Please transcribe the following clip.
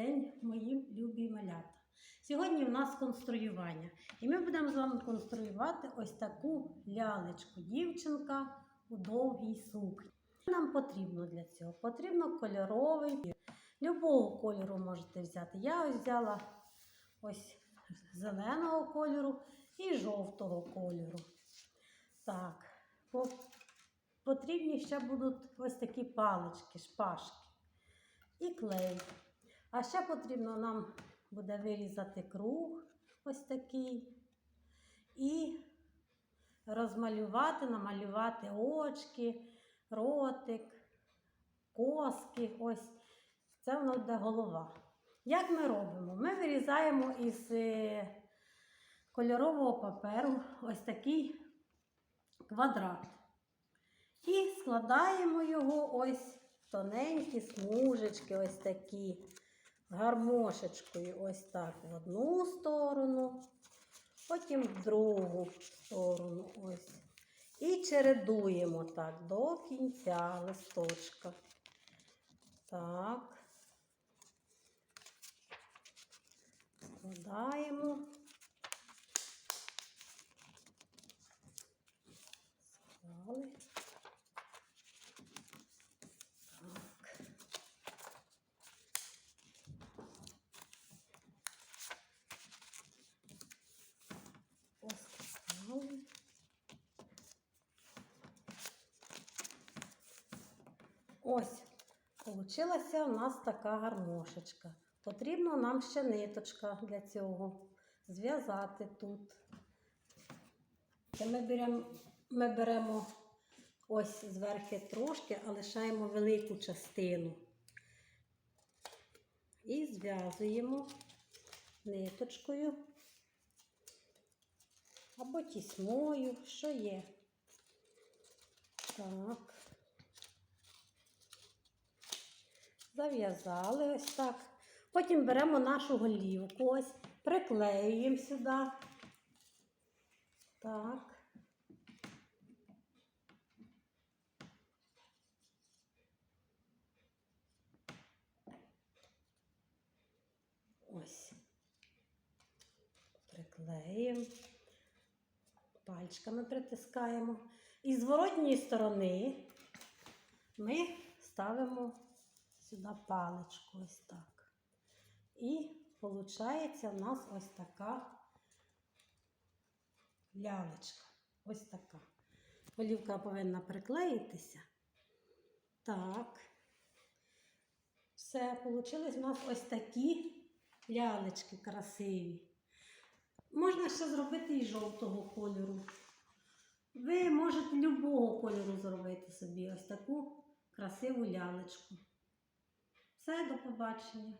день, мої любі малята. Сьогодні в нас конструювання. І ми будемо з вами конструювати ось таку лялечку. Дівчинка у довгій сукні. Що нам потрібно для цього? Потрібно кольоровий. Любого кольору можете взяти. Я ось взяла ось зеленого кольору і жовтого кольору. Так, потрібні ще будуть ось такі палички, шпажки і клей. А ще потрібно нам буде вирізати круг ось такий і розмалювати, намалювати очки, ротик, коски. Ось це воно буде голова. Як ми робимо? Ми вирізаємо із е, кольорового паперу ось такий квадрат. І складаємо його ось в тоненькі смужечки, ось такі, гармошечкою, ось так в одну сторону, потім в другу сторону. ось. І чередуємо так до кінця листочка. Так. Складаємо. Ось, получилася у нас така гармошечка. Потрібно нам ще ниточка для цього зв'язати тут. Ми беремо, ми беремо ось зверху трошки, а лишаємо велику частину. І зв'язуємо ниточкою або тісною, що є. Так. Зав'язали ось так. Потім беремо нашу голівку, ось, приклеюємо сюди. Так. Ось. Приклеїмо. Пальчиками притискаємо. І з зворотньої сторони ми ставимо сюди паличку ось так. І виходить у нас ось така лялечка. Ось така. Олівка повинна приклеїтися. Так. Все, вийшли у нас ось такі лялечки красиві. Можна ще зробити і жовтого кольору. Ви можете любого кольору зробити собі ось таку красиву лялечку. Все, до побачення.